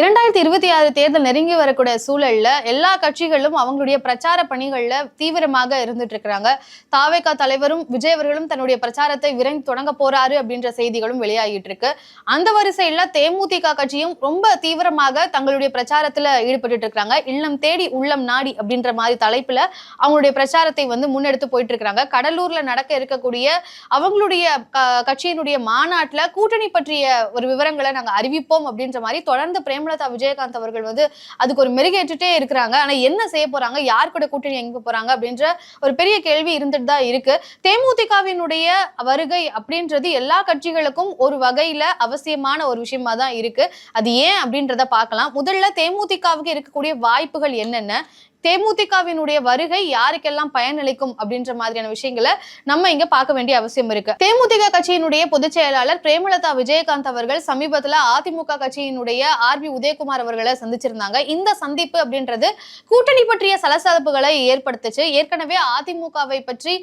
இரண்டாயிரத்தி இருபத்தி ஆறு தேர்தல் நெருங்கி வரக்கூடிய சூழல்ல எல்லா கட்சிகளும் அவங்களுடைய பிரச்சார பணிகள்ல தீவிரமாக இருந்துட்டு இருக்கிறாங்க. தாவேகா தலைவரும் விஜய் அவர்களும் தன்னுடைய பிரச்சாரத்தை விரைந்து தொடங்க போறாரு அப்படின்ற செய்திகளும் வெளியாகிட்டு இருக்கு. அந்த வரிசையில தேமுதிக கட்சியும் ரொம்ப தீவிரமாக தங்களுடைய பிரச்சாரத்துல ஈடுபட்டு இருக்கிறாங்க. இல்லம் தேடி உள்ளம் நாடி அப்படின்ற மாதிரி தலைப்புல அவங்களுடைய பிரச்சாரத்தை வந்து முன்னெடுத்து போயிட்டு இருக்கிறாங்க. கடலூர்ல நடக்க இருக்கக்கூடிய அவங்களுடைய க- கட்சியினுடைய மாநாட்டுல கூட்டணி பற்றிய ஒரு விவரங்களை நாங்க அறிவிப்போம் அப்படின்ற மாதிரி தொடர்ந்து பிரேமலதா விஜயகாந்த் அவர்கள் வந்து அதுக்கு ஒரு மெருகேற்றுட்டே இருக்கிறாங்க. ஆனா என்ன செய்ய போறாங்க? யார் கூட கூட்டணி எங்க போறாங்க? அப்படின்ற ஒரு பெரிய கேள்வி இருந்துட்டு தான் இருக்கு. தேமுதிகவினுடைய வருகை அப்படின்றது எல்லா கட்சிகளுக்கும் ஒரு வகையில அவசியமான ஒரு விஷயமா தான் இருக்கு. அது ஏன் அப்படின்றத பார்க்கலாம். முதல்ல தேமுதிகவுக்கு இருக்கக்கூடிய வாய்ப்புகள் என்னென்ன? தேமுதிகவினுடைய வருகை யாருக்கெல்லாம் பயனளிக்கும் அப்படின்ற மாதிரியான விஷயங்களை நம்ம இங்க பார்க்க வேண்டிய அவசியம் இருக்கு. தேமுதிக கட்சியினுடைய பொதுச் செயலாளர் பிரேமலதா விஜயகாந்த் அவர்கள் சமீபத்துல அதிமுக கட்சியினுடைய ஆர் பி உதயகுமார் அவர்களை சந்திச்சிருந்தாங்க. இந்த சந்திப்பு அப்படின்றது கூட்டணி பற்றிய சலசலப்புகளை ஏற்படுத்துச்சு. ஏற்கனவே அதிமுகவை பற்றி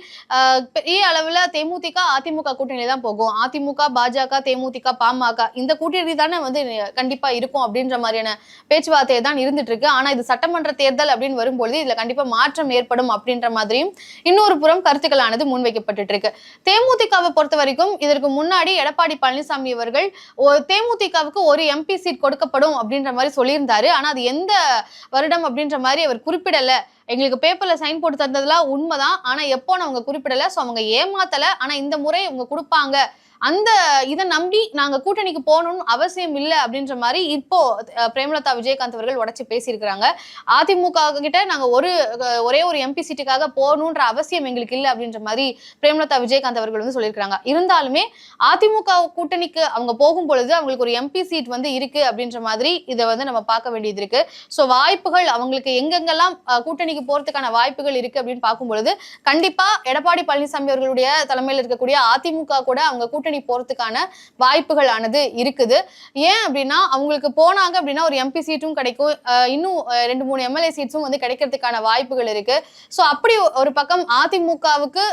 பெரிய அளவுல தேமுதிக அதிமுக கூட்டணி தான் போகும். அதிமுக பாஜக தேமுதிக பாமக இந்த கூட்டணி தானே வந்து கண்டிப்பா இருக்கும் அப்படின்ற மாதிரியான பேச்சுவார்த்தை தான் இருந்துட்டு இருக்கு. ஆனா இது சட்டமன்ற தேர்தல் அப்படின்னு வரும்பொழுது இதுல கண்டிப்பா மாற்றம் ஏற்படும் அப்படின்ற மாதிரியும் இன்னொரு புறம் கருத்துக்களானது முன்வைக்கப்பட்டுட்டு இருக்கு தேமுதிகவை பொறுத்த வரைக்கும் இதற்கு முன்னாடி எடப்பாடி பழனிசாமி அவர்கள் தேமுதிகவுக்கு ஒரு எம்பி சீட் கொடுக்கப்படும் அப்படின்ற மாதிரி சொல்லியிருந்தாரு. ஆனா அது எந்த வருடம் அப்படின்ற மாதிரி அவர் குறிப்பிடல. எங்களுக்கு பேப்பர்ல சைன் போட்டு தந்ததெல்லாம் உண்மைதான். ஆனா எப்போன்னு அவங்க குறிப்பிடல. சோ அவங்க ஏமாத்தல. ஆனா இந்த முறை இவங்க கொடுப்பாங்க. அந்த இதை நம்பி நாங்க கூட்டணிக்கு போகணும்னு அவசியம் இல்லை அப்படின்ற மாதிரி இப்போ பிரேமலதா விஜயகாந்த் அவர்கள் உடச்சி பேசியிருக்கிறாங்க. அதிமுக கிட்ட நாங்க ஒரு ஒரே ஒரு எம்பி சீட்டுக்காக போகணுன்ற அவசியம் எங்களுக்கு இல்லை அப்படின்ற மாதிரி பிரேமலதா விஜயகாந்த் அவர்கள் வந்து சொல்லியிருக்காங்க இருந்தாலுமே அதிமுக கூட்டணிக்கு அவங்க போகும் பொழுது அவங்களுக்கு ஒரு எம்பி சீட் வந்து இருக்கு அப்படின்ற மாதிரி இதை வந்து நம்ம பார்க்க வேண்டியது இருக்கு. ஸோ வாய்ப்புகள் அவங்களுக்கு எங்கெங்கெல்லாம் கூட்டணிக்கு போறதுக்கான வாய்ப்புகள் இருக்கு அப்படின்னு பார்க்கும் பொழுது கண்டிப்பா எடப்பாடி பழனிசாமி அவர்களுடைய தலைமையில் இருக்கக்கூடிய அதிமுக கூட அவங்க கூட்டணி போறதுக்கான வாய்ப்புகள் ஆனது இருக்குது. ஏன் அப்படின்னா அவங்களுக்கு போனாங்க அப்படின்னா ஒரு எம்பி சீட்டும் கிடைக்கும். இன்னும் ரெண்டு மூணு எம்எல்ஏ சீட்ஸும் வந்து கிடைக்கிறதுக்கான வாய்ப்புகள் இருக்கு. ஸோ அப்படி ஒரு பக்கம் அதிமுகவுக்கு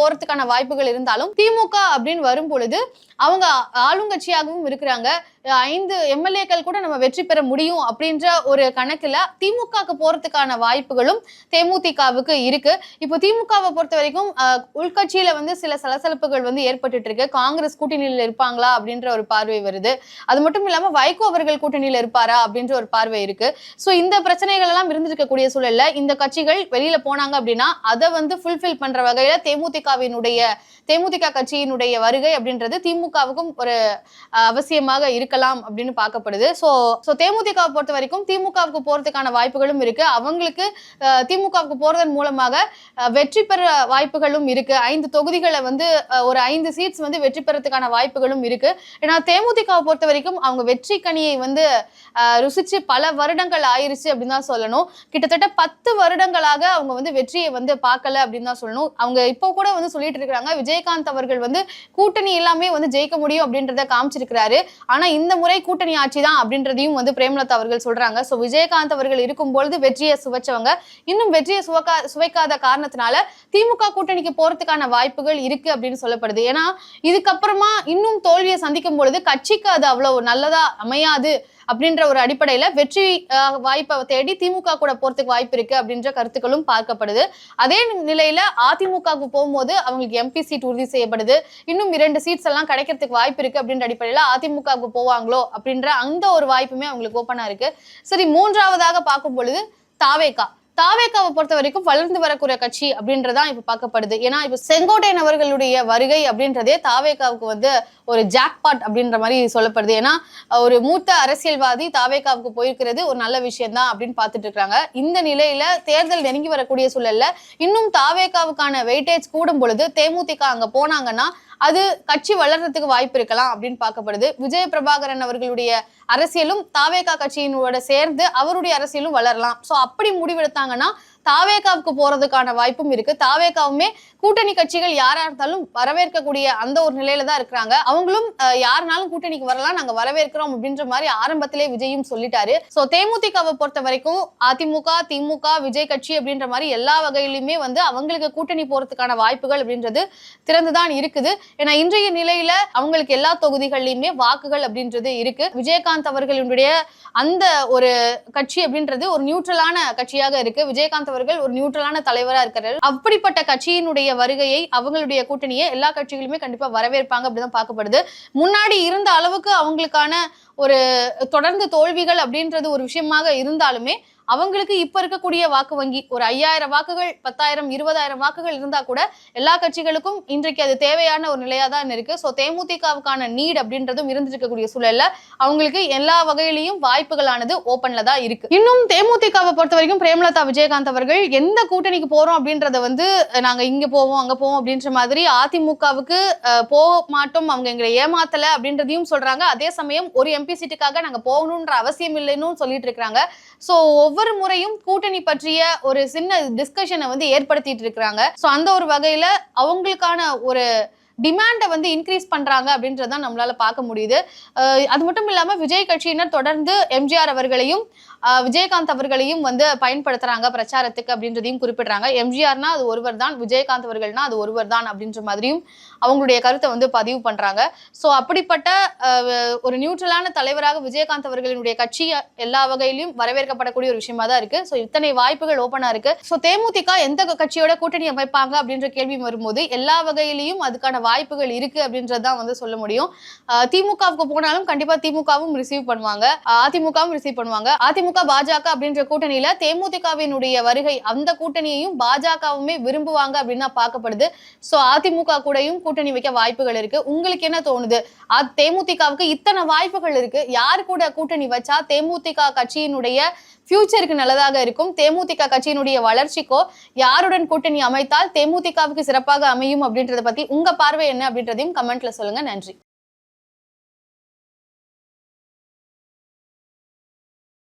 போறதுக்கான வாய்ப்புகள் இருந்தாலும் திமுக அப்படின்னு வரும் பொழுது அவங்க ஆளுங்கட்சியாகவும் இருக்கிறாங்க. ஐந்து எம்எல்ஏக்கள் கூட நம்ம வெற்றி பெற முடியும் அப்படின்ற ஒரு கணக்குல திமுகவுக்கு போறதுக்கான வாய்ப்புகளும் தேமுதிகவுக்கு இருக்கு. இப்போ திமுகவை பொறுத்த வரைக்கும் உள்கட்சியில வந்து சில சலசலப்புகள் வந்து ஏற்பட்டு இருக்கு. காங்கிரஸ் கூட்டணியில் இருப்பாங்களா அப்படின்ற ஒரு பார்வை வருது. அது மட்டும் இல்லாம வைகோ அவர்கள் கூட்டணியில இருப்பாரா அப்படின்ற ஒரு பார்வை இருக்கு. ஸோ இந்த பிரச்சனைகள் எல்லாம் இருந்திருக்கக்கூடிய சூழல்ல இந்த கட்சிகள் வெளியில போனாங்க அப்படின்னா அதை வந்து ஃபுல்ஃபில் பண்ற வகையில தேமுதிகவினுடைய தேமுதிக கட்சியினுடைய வருகை அப்படின்றது திமுகவுக்கும் ஒரு அவசியமாக இருக்க இருக்கலாம் அப்படின்னு பார்க்கப்படுது. ஸோ ஸோ தேமுதிக பொறுத்த வரைக்கும் திமுகவுக்கு போறதுக்கான வாய்ப்புகளும் இருக்கு. அவங்களுக்கு திமுகவுக்கு போறதன் மூலமாக வெற்றி பெற வாய்ப்புகளும் இருக்கு. ஐந்து தொகுதிகளை வந்து ஒரு ஐந்து சீட்ஸ் வந்து வெற்றி பெறதுக்கான வாய்ப்புகளும் இருக்கு. ஏன்னா தேமுதிகவை பொறுத்த வரைக்கும் அவங்க வெற்றி கனியை வந்து ருசிச்சு பல வருடங்கள் ஆயிருச்சு அப்படின்னு தான் சொல்லணும். கிட்டத்தட்ட பத்து வருடங்களாக அவங்க வந்து வெற்றியை வந்து பார்க்கல அப்படின்னு தான் சொல்லணும். அவங்க இப்போ கூட வந்து சொல்லிட்டு இருக்கிறாங்க விஜயகாந்த் அவர்கள் வந்து கூட்டணி எல்லாமே வந்து ஜெயிக்க முடியும் அப்படின்றத காமிச்சிருக்கிறாரு. ஆனா இந்த இந்த முறை கூட்டணி ஆட்சி தான் அப்படின்றதையும் வந்து பிரேமலதா அவர்கள் சொல்றாங்க. சோ விஜயகாந்த் அவர்கள் இருக்கும் பொழுது வெற்றியை சுவைச்சவங்க. இன்னும் வெற்றியை சுவக்கா சுவைக்காத காரணத்தினால திமுக கூட்டணிக்கு போறதுக்கான வாய்ப்புகள் இருக்கு அப்படின்னு சொல்லப்படுது. ஏன்னா இதுக்கப்புறமா இன்னும் தோல்வியை சந்திக்கும் பொழுது கட்சிக்கு அது அவ்வளவு நல்லதா அமையாது அப்படின்ற ஒரு அடிப்படையில வெற்றி வாய்ப்பை தேடி திமுக கூட போறதுக்கு வாய்ப்பு இருக்கு அப்படின்ற கருத்துக்களும் பார்க்கப்படுது. அதே நிலையில அதிமுகவுக்கு போகும்போது அவங்களுக்கு எம்பி சீட் உறுதி செய்யப்படுது. இன்னும் இரண்டு சீட்ஸ் எல்லாம் கிடைக்கிறதுக்கு வாய்ப்பு இருக்கு அப்படின்ற அடிப்படையில அதிமுகவுக்கு போவாங்களோ அப்படின்ற அந்த ஒரு வாய்ப்புமே அவங்களுக்கு ஓப்பனா இருக்கு. சரி மூன்றாவதாக பார்க்கும் பொழுது தாவேகா தாவேகாவை பொறுத்த வரைக்கும் வளர்ந்து வரக்கூடிய கட்சி அப்படின்றதான் இப்ப பார்க்கப்படுது. ஏன்னா இப்ப செங்கோட்டையன் அவர்களுடைய வருகை அப்படின்றதே தாவேக்காவுக்கு வந்து ஒரு ஜாக்பாட் அப்படின்ற மாதிரி சொல்லப்படுது. ஏன்னா ஒரு மூத்த அரசியல்வாதி தாவேகாவுக்கு போயிருக்கிறது ஒரு நல்ல விஷயம் தான் அப்படின்னு பார்த்துட்டு இருக்காங்க. இந்த நிலையில தேர்தல் நெருங்கி வரக்கூடிய சூழல்ல இன்னும் தாவேக்காவுக்கான வெயிட்டேஜ் கூடும் பொழுது தேமுதிக அங்க போனாங்கன்னா அது கட்சி வளர்றதுக்கு வாய்ப்பு இருக்கலாம் அப்படின்னு பார்க்கப்படுது. விஜய பிரபாகரன் அவர்களுடைய அரசியலும் தாவேகா கட்சியினோட சேர்ந்து அவருடைய அரசியலும் வளரலாம். சோ அப்படி முடிவெடுத்தாங்கன்னா தாவேகாவுக்கு போறதுக்கான வாய்ப்பும் இருக்கு. தாவேகாவுமே கூட்டணி கட்சிகள் யாரா இருந்தாலும் வரவேற்கக்கூடிய அந்த ஒரு நிலையில தான் இருக்கிறாங்க. அவங்களும் யாருனாலும் கூட்டணிக்கு வரலாம் நாங்க வரவேற்கிறோம் அப்படின்ற மாதிரி ஆரம்பத்திலே விஜயும் சொல்லிட்டாரு. சோ தேமுதிகவை பொறுத்த வரைக்கும் அதிமுக திமுக விஜய் கட்சி அப்படின்ற மாதிரி எல்லா வகையிலுமே வந்து அவங்களுக்கு கூட்டணி போறதுக்கான வாய்ப்புகள் அப்படின்றது திறந்துதான் இருக்குது. ஏன்னா இன்றைய நிலையில அவங்களுக்கு எல்லா தொகுதிகள்லயுமே வாக்குகள் அப்படின்றது இருக்கு. விஜயகாந்த் அவர்களுடைய அந்த ஒரு கட்சி அப்படின்றது ஒரு நியூட்ரலான கட்சியாக இருக்கு. விஜயகாந்த் அவர்கள் ஒரு நியூட்ரலான தலைவரா இருக்கிறார் அப்படிப்பட்ட கட்சியினுடைய வருகையை அவங்களுடைய கூட்டணியை எல்லா கட்சிகளுமே கண்டிப்பா வரவேற்பாங்க அப்படிதான் பார்க்கப்படுது. முன்னாடி இருந்த அளவுக்கு அவங்களுக்கான ஒரு தொடர்ந்து தோல்விகள் அப்படின்றது ஒரு விஷயமாக இருந்தாலுமே அவங்களுக்கு இப்ப இருக்கக்கூடிய வாக்கு வங்கி ஒரு ஐயாயிரம் வாக்குகள் பத்தாயிரம் இருபதாயிரம் வாக்குகள் இருந்தா கூட எல்லா கட்சிகளுக்கும் இன்றைக்கு அது தேவையான ஒரு நிலையா தான் இருக்கு. ஸோ தேமுதிகவுக்கான நீட் அப்படின்றதும் இருந்திருக்கக்கூடிய சூழல்ல அவங்களுக்கு எல்லா வகையிலையும் வாய்ப்புகளானது ஓப்பன்ல தான் இருக்கு. இன்னும் தேமுதிகவை பொறுத்த வரைக்கும் பிரேமலதா விஜயகாந்த் அவர்கள் எந்த கூட்டணிக்கு போறோம் அப்படின்றத வந்து நாங்க இங்க போவோம் அங்க போவோம் அப்படின்ற மாதிரி அதிமுகவுக்கு போக மாட்டோம் அவங்க எங்களை ஏமாத்தல அப்படின்றதையும் சொல்றாங்க. அதே சமயம் ஒரு எம்பி சீட்டுக்காக நாங்க போகணுன்ற அவசியம் இல்லைன்னு சொல்லிட்டு இருக்காங்க சோ ஒவ்வொரு முறையும் கூட்டணி பற்றிய ஒரு சின்ன டிஸ்கஷனை வந்து ஏற்படுத்திட்டு இருக்கிறாங்க. ஸோ அந்த ஒரு வகையில அவங்களுக்கான ஒரு டிமாண்டை வந்து இன்க்ரீஸ் பண்றாங்க அப்படின்றத நம்மளால பார்க்க முடியுது. அது மட்டும் இல்லாம விஜய் கட்சியினர் தொடர்ந்து எம்ஜிஆர் அவர்களையும் விஜயகாந்த் அவர்களையும் வந்து பயன்படுத்துறாங்க பிரச்சாரத்துக்கு அப்படின்றதையும் குறிப்பிடுறாங்க. எம்ஜிஆர்னா அது ஒருவர் தான் விஜயகாந்த் அவர்கள்னா அது ஒருவர் தான் அப்படின்ற மாதிரியும் அவங்களுடைய கருத்தை வந்து பதிவு பண்றாங்க. ஸோ அப்படிப்பட்ட ஒரு நியூட்ரலான தலைவராக விஜயகாந்த் அவர்களினுடைய கட்சி எல்லா வகையிலும் வரவேற்கப்படக்கூடிய ஒரு விஷயமா தான் இருக்கு. ஸோ இத்தனை வாய்ப்புகள் ஓப்பனா இருக்கு. ஸோ தேமுதிக எந்த கட்சியோட கூட்டணி அமைப்பாங்க அப்படின்ற கேள்வி வரும்போது எல்லா வகையிலையும் அதுக்கான வாய்ப்புகள் இருக்கு அப்படின்றதுதான் வந்து சொல்ல முடியும். திமுகவுக்கு போனாலும் கண்டிப்பா திமுகவும் ரிசீவ் பண்ணுவாங்க. அதிமுகவும் ரிசீவ் பண்ணுவாங்க. அதிமுக பாஜக அப்படின்ற கூட்டணியில தேமுதிகவினுடைய வருகை அந்த கூட்டணியையும் பாஜகவுமே விரும்புவாங்க அப்படின்னு தான் பார்க்கப்படுது. சோ அதிமுக கூடயும் கூட்டணி வைக்க வாய்ப்புகள் இருக்கு. உங்களுக்கு என்ன தோணுது? அ- தேமுதிகவுக்கு இத்தனை வாய்ப்புகள் இருக்கு. யார் கூட கூட்டணி வச்சா தேமுதிக கட்சியினுடைய ஃபியூச்சருக்கு நல்லதாக இருக்கும். தேமுதிக கட்சியினுடைய வளர்ச்சிக்கோ யாருடன் கூட்டணி அமைத்தால் தேமுதிகவுக்கு சிறப்பாக அமையும் அப்படின்றத பத்தி உங்க பார்வை என்ன அப்படின்றதையும் கமெண்ட்ல சொல்லுங்க. நன்றி.